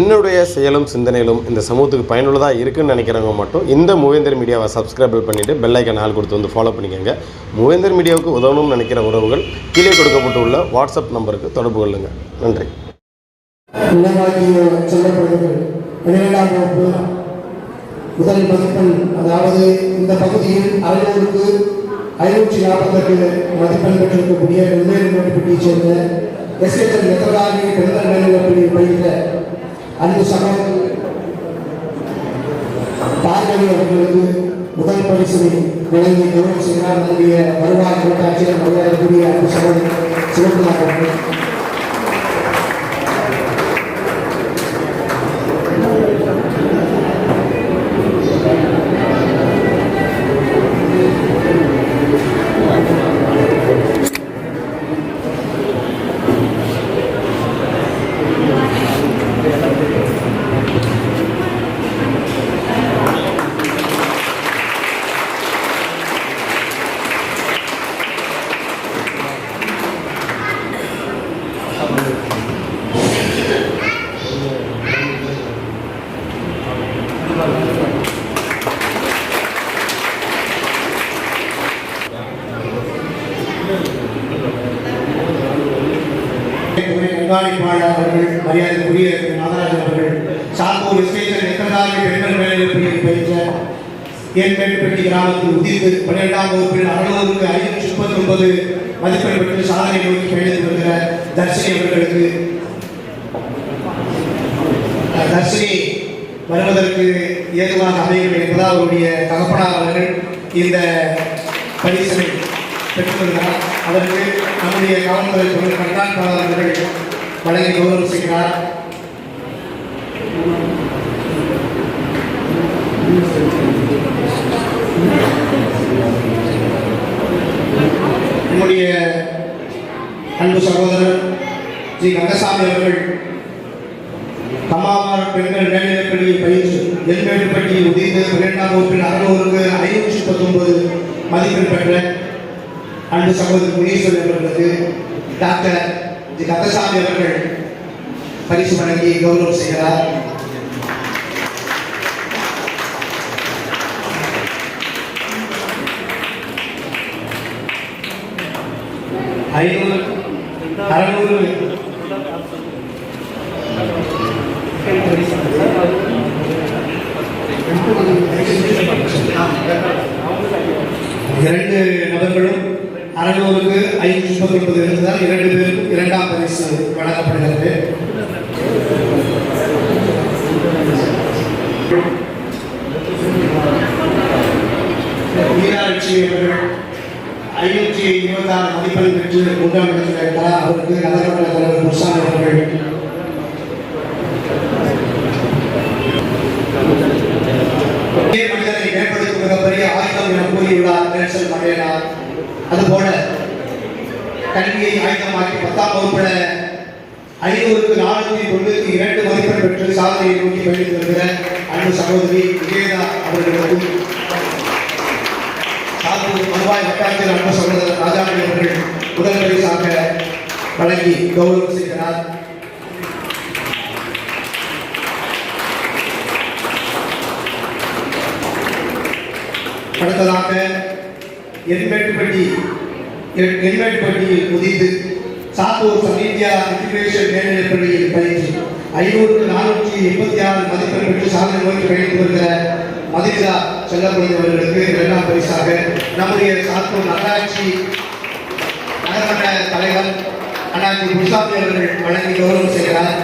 என்னுடைய செயலும் சிந்தனையிலும் இந்த சமூகத்துக்கு பயனுள்ளதாக இருக்குன்னு நினைக்கிறவங்க மட்டும் இந்த மூவேந்தர் மீடியாவை சப்ஸ்கிரைபிள் பண்ணிவிட்டு பெல்லைக்கன் ஆள் கொடுத்து வந்து ஃபாலோ பண்ணிக்கோங்க. மூவேந்தர் மீடியாவுக்கு உதவணும்னு நினைக்கிற உறவுகள் கீழே கொடுக்கப்பட்டுள்ள வாட்ஸ்அப் நம்பருக்கு தொடர்பு கொள்ளுங்கள் நன்றி. உள்ளவாக்கிய வகுப்பு. முதல் மதிப்பெண் அதாவது இந்த பகுதியில் அறுநூறுக்கு ஐநூற்றி நாற்பத்தெட்டு மதிப்பெண் பெற்றிருக்கக்கூடிய வெவ்வேறு மேற்பட்டியைச் சேர்ந்த எஸ்எஸ்எல் மெத்தடாகி பெண்கள் மேல்நிலைப்பள்ளியில் பயின்ற அன்பு சகோதரர் பார்வதி அவர்களுக்கு முதல் பரிசினை விளங்கி கௌரவ செய்கிறார். நம்முடைய வருவாய் கூட்டாட்சியர் மரியாதைக்குரிய அன்பு சகோதரர் சிவகுமார் அவர்கள். ஏன்பேட்டுப்பட்டி கிராமத்தில் உதிர்ந்து பன்னிரெண்டாம் வகுப்பில் அறுநூறுக்கு ஐநூற்றி முப்பத்தி ஒன்பது மதிப்பெண் பெற்று சாதனை நோக்கி பயணித்து வருகிற தர்ஷினி அவர்களுக்கு தர்ஷினி வருவதற்கு ஏதுவாக அமையவில்லை என்பதால் அவருடைய தகப்பனார் அவர்கள் இந்த பரிசனை பெற்றுக்கொள்கிறார் அதற்கு நம்முடைய காவல்துறை தொழில் கண்காணிப்பாளர் அவர்கள் வழங்கி கௌரவம் செய்கிறார் Thank you. அன்பு சகோதரர் ஸ்ரீ கந்தசாமி அவர்கள் கம்மாவார் பெண்கள் மேல்நிலைப்பள்ளியில் பயிற்சி எல்மேட்டுப்பட்டியில் உதிர்ந்து பன்னிரெண்டாம் வகுப்பில் அறுநூறுக்கு ஐநூற்றி பத்தொன்பது மதிப்பெண் பெற்ற அன்பு சகோதரர் முனீஸ்வரன் அவர்களுக்கு டாக்டர் ஜி கந்தசாமி அவர்கள் பரிசு வழங்கி கௌரவம் செய்கிறார். ஐநூறு அறுநூறு இரண்டு நபர்களும் அறநூறுக்கு ஐநூற்றி முப்பத்தி ஒன்பது இருந்ததால் இரண்டு பேருக்கும் இரண்டாம் பரிசு வழங்கப்படுகிறது. மீனாட்சி அவர்கள் ஐநூற்றி இருபத்தி ஆறு மதிப்பெண் பெற்று மூன்றாம் அதற்கு இருக்கிறார் நகரமன்ற தலைவர் குருசாமி அவர்கள் ஒரே மனிதனை மேம்படுத்தும் மிகப்பெரிய ஆயுதம் என கூறியுள்ளார் நெல்சன் மண்டேலா. அதுபோல கல்வியை ஆயுதமாக்கி பத்தாம் வகுப்புல ஐநூறுக்கு நானூற்றி தொண்ணூற்றி இரண்டு மதிப்பெண் பெற்று சாதனையை நோக்கி பயணித்து வருகிற அன்பு சகோதரி விஜயதா அவர்களுக்கும் சாத்தூர் வருவாய் வட்டாரத்தில் அன்பு சகோதரர் ராஜாமணி அவர்கள் முதல் வழங்கி கௌரவம் செய்கிறார் அடுத்ததாக எண்மேட்டுப்பட்டி எண்- எண்மேட்டுப்பட்டியில் உதித்து சாத்தூர் சமீபியா இன்டிகிரேஷன் மேல்நிலைப் பள்ளியில் பயிற்சி ஐநூறுக்கு நானூற்றி எண்பத்தி ஆறு மதிப்பெண் பெற்று சாதனை நோக்கி பயணித்து வருகிற மதிதா செல்லக்கூடியவர்களுக்கு இரண்டாம் பரிசாக நம்முடைய சாத்தூர் நகராட்சி நகரமன்ற தலைவர் அண்ணாச்சி குருசாமி அவர்கள் வழங்கி கௌரவம் செய்கிறார்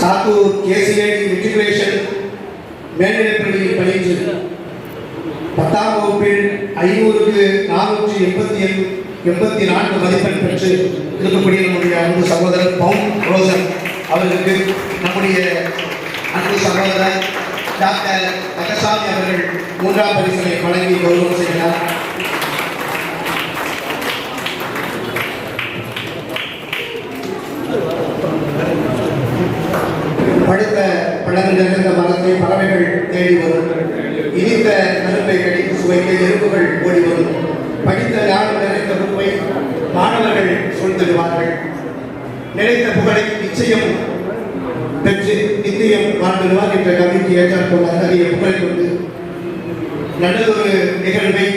சாத்தூர் கேசிஐடி மெட்ரிகுலேஷன் மேல்நிலைப்பள்ளியில் எண்பத்தி நான்கு மதிப்பெண் பெற்று இருக்கக்கூடிய நம்முடைய அன்பு சகோதரர் பவுன் ரோசன் அவர்களுக்கு நம்முடைய அன்பு சகோதரர் டாக்டர் ரங்கசாமி அவர்கள் மூன்றாம் பரிசனை வழங்கி கௌரவம் செய்கிறார். பழுத்த பழங்கிழந்த மரத்தை பறவைகள் தேடி வரும். இனித்த நெருப்பை கடித்து சுவைக்க எறும்புகள் ஓடி வரும். படித்த மாணவர்கள் சொல்லிடுவார்கள் நினைத்த புகழை நிச்சயம் பெற்று நித்தியம் வாழ்ந்துடுவார் என்ற கவிக்கு ஏற்றார் போல அத்தகைய புகழை கொண்டு நல்லதொரு நிகழ்வை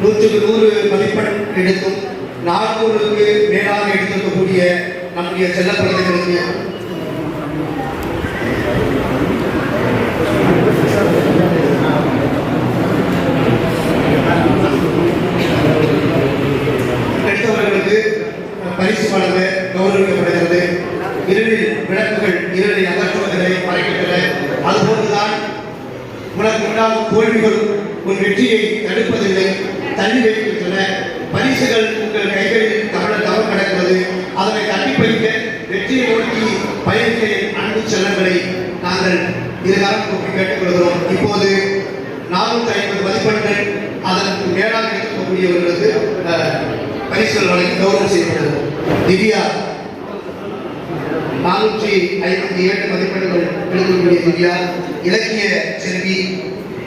நூற்றுக்கு நூறு மதிப்பெண் எடுத்தும் நானூறுக்கு மேலாக எடுத்திருக்கக்கூடிய நம்முடைய செல்ல வெற்றியை நோக்கி பயணிக்க அன்பு செல்லங்களை நாங்கள் இதுகாலம் கூப்பி கேட்டுக்கொள்கிறோம். இப்போது நானூற்றி ஐம்பது மதிப்பெண்கள் அதற்கு மேலாக இருக்கக்கூடியவர்களுக்கு அஹ், பரிசுகள் வழங்கி கௌரவம் செய்யப்படுகிறது திவ்யா நானூற்றி ஐம்பத்தி ஏழு மதிப்பெண்கள் எழுதக்கூடிய திவ்யா இலக்கிய செல்வி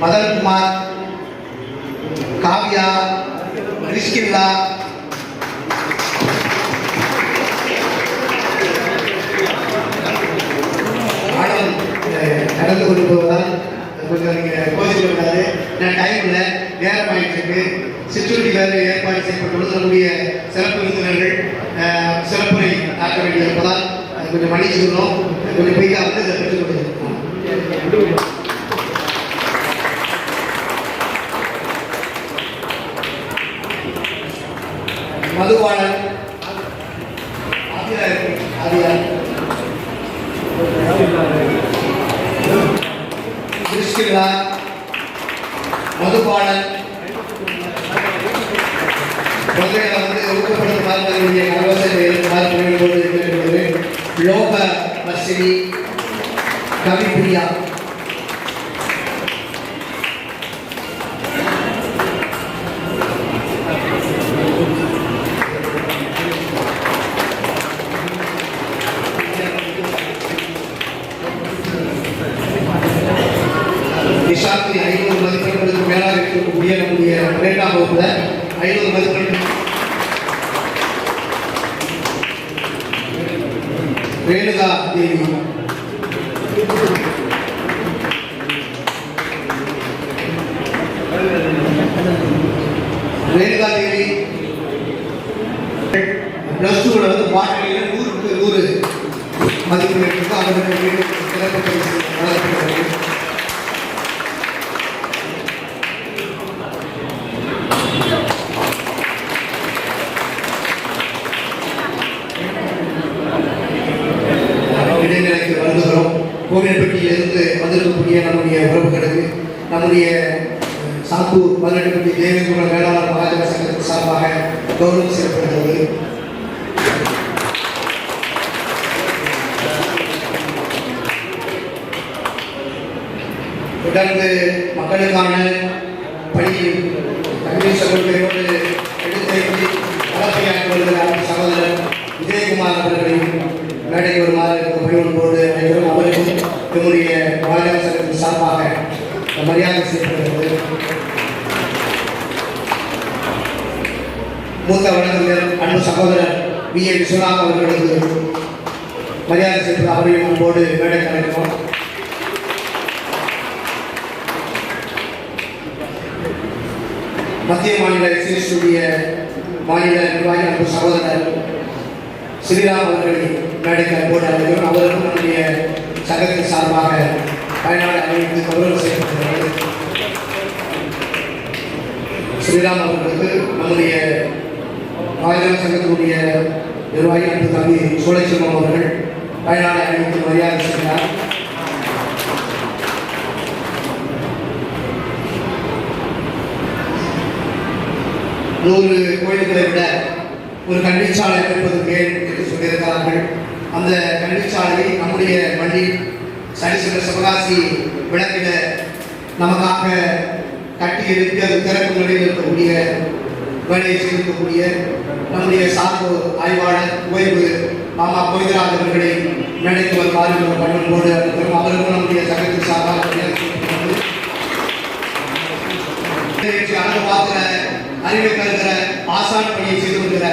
மதன்குமார் காவ்யா ரிஷ்கில்லா அஹ், கொண்டு போவதால் கொஞ்சம் நீங்கள் கோச்சிக்க கூடாது நான் டைம் இல்லை. நேரம் ஆயிட்டு இருக்கு ஏற்பாடு செய்யப்பட்டுள்ளது நம்முடைய சிறப்பு விருந்தினர்கள் சிறப்புரை ஆக்க வேண்டியிருப்பதால் அது கொஞ்சம் மன்னிச்சுக்கணும் கொஞ்சம் போய்க்கா வந்து இதை பெற்றுக் கொண்டிருக்கோம் மதுவாளன் ஆதியார் ஆதியார் கிறிஸ்டில்லா மதுபாலன். குழந்தைகளை வந்து ஊக்கப்படுத்துமாறு தன்னுடைய ஆலோசனை இருக்குமாறு லோக வர்ஷினி கவிப்பிரியா. நிஷாந்தி ஐநூறு மதிப்பெண்களுக்கு மேலாக இருக்கக்கூடிய நம்முடைய இரண்டாம் வகுப்புல ஐநூறு மதிப்பெண்கள் ரேணுகா தேவி ரேணுகா தேவி பிளஸ் டூவில் வந்து பாடலில் நூறுக்கு நூறு மதிப்பெண் எடுத்து அவர்களுக்கு சிறப்பு பரிசு வழங்கப்படுகிறது இடைநிலைக்கு வருகிறோம் கோவில்பட்டியிலிருந்து வந்திருக்கக்கூடிய நம்முடைய உறவுகளுக்கு நம்முடைய சாத்தூர் பதினெட்டுப்பட்டி தேவேந்திர வேளாளர் மகாஜன சங்கத்தின் சார்பாக கௌரவம் செய்யப்படுகிறது தொடர்ந்து மக்களுக்கான பணியில் கல்வி சகோதரியோடு எடுத்துரைத்து கலப்பையாற்றி வருகிற சகோதரர் விஜயகுமார் அவர்களையும் மேடைக்கு பயணம் போது அனைவரும் அவருக்கும் நம்முடைய மாநில சங்கத்தின் சார்பாக மரியாதை செய்யப்படுகிறது மூத்த வழக்கறிஞர் அன்பு சகோதரர் வி. ஏ விஸ்வநாத் அவர்களுக்கு மரியாதை செய்து அவரையும் அன்போடு மேடை அழைக்கிறோம் மத்திய மாநில சிறுசுடைய மாநில நிர்வாகி அன்பு சகோதரர் ஸ்ரீராம் அவர்களை மேடைக்கு அன்போடு அழைக்கிறோம். அவருக்கும் நம்முடைய சங்கத்தின் சார்பாக பயனாளி அணிவித்து கௌரவம் செய்யப்பட்டுள்ளது ஸ்ரீராம் அவர்களுக்கு நம்முடைய ராஜன சங்கத்தினுடைய நிர்வாகி அன்பு தம்பி சோழச்சிம்மம் அவர்கள் பயனாளி அணிவித்து மரியாதை செய்கிறார் நூறு கோயில்களை விட ஒரு கண்டிச்சாலை அமைப்பது மேல் என்று சொல்லியிருக்கிறார்கள். அந்த கல்விச்சாலையை நம்முடைய பள்ளி சரிசன சிவகாசி விளக்கில நமக்காக கட்டி எழுப்பி அது திறக்கும் நிலையில் இருக்கக்கூடிய வேலையை செய்திருக்கக்கூடிய நம்முடைய சார்பு ஆய்வாளர் ஓய்வு மாமா கோவிந்தராஜ் அவர்களை மேடைக்கு வருமாறு பணியோடு அழைக்கிறோம் அவருக்கும் நம்முடைய சங்கத்தின் சார்பாக மரியாதை அழகு பார்க்கிற அறிவை கருகிற ஆசான் பணியை செய்து வருகிற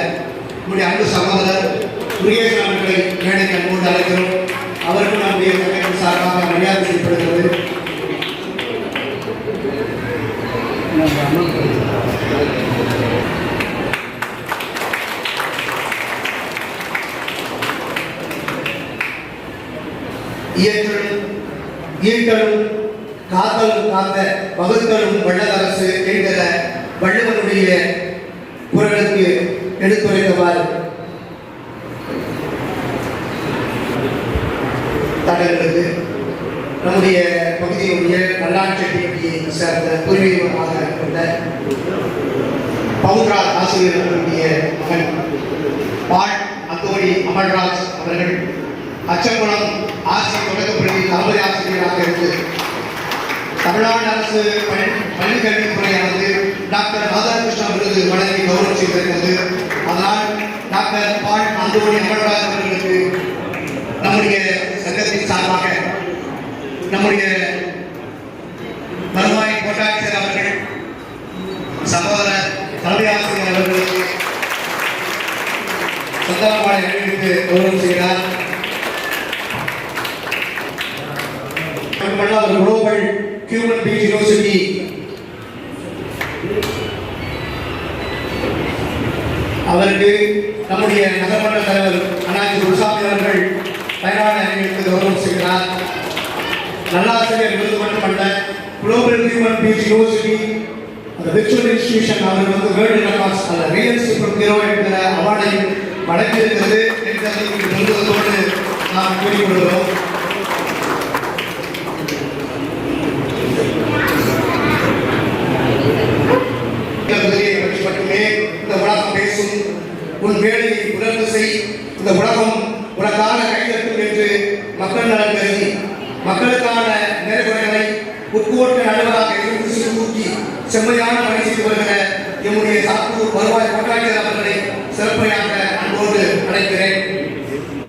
நம்முடைய அன்பு சகோதரர் முருகேசன் அவர்களை மேடைக்கு அன்போடு அழைக்கிறோம். அவருக்கும் நம்முடைய சங்கத்தின் சார்பாக மரியாதை செய்யப்படுகிறது இயற்றலும் ஈட்டலும் காத்தலும் காத்த வகுத்தலும் வள்ளலரசு என்கிற தகவல்களுக்கு நம்முடைய பகுதியுடைய நல்லாட்சி சேர்ந்த பூர்வீகமாக கொண்ட பவுன்ராஜ் ஆசிரியர் அவர்களுடைய மகன் பால் அந்தோணி அமல்ராஜ் அவர்கள் அச்சங்குளம் ஆசிரியர் தொடக்கப்பள்ளி தலைமை ஆசிரியராக இருந்து தமிழ்நாடு அரசு பள்ளி பள்ளிக்கல்வித்துறையானது டாக்டர் ராதாகிருஷ்ணா விருது வழங்கி கௌரவம் செய்திருக்கிறது அதனால் டாக்டர் பால் அந்தோணி அமல்ராஜ் அவர்களுக்கு நம்முடைய சங்கத்தின் சார்பாக நம்முடைய வருவாய் கோட்டாட்சியர் அவர்கள் சகோதரர் தலைமை ஆசிரியர் அவர்களுக்கு சந்தனமாலை அணிவித்து கௌரவம் செய்கிறார் மட்டுமல்ல குளோபல் கியூமன் பீச் யூனிவர்சிட்டி அவருக்கு நம்முடைய நகர்மன்ற தலைவர் அண்ணாச்சி குருசாமி அவர்கள் பயனாளர் அணிவித்து கௌரவம் செய்கிறார். நல்லாசிரியர் விருது மட்டுமல்ல குளோபல் ஹியூமன் பீச் யூனிவர்சிட்டி அந்த விர்ச்சுவல் இன்ஸ்டிடியூஷன் அவர்கள் வந்து வேர்ல்டு ரெக்கார்ட்ஸ் அந்த ரியல் சூப்பர் ஹீரோ என்கிற அவார்டை வழங்கியிருக்கிறது என்பதை இங்கு நாம் கூறிக்கொள்கிறோம்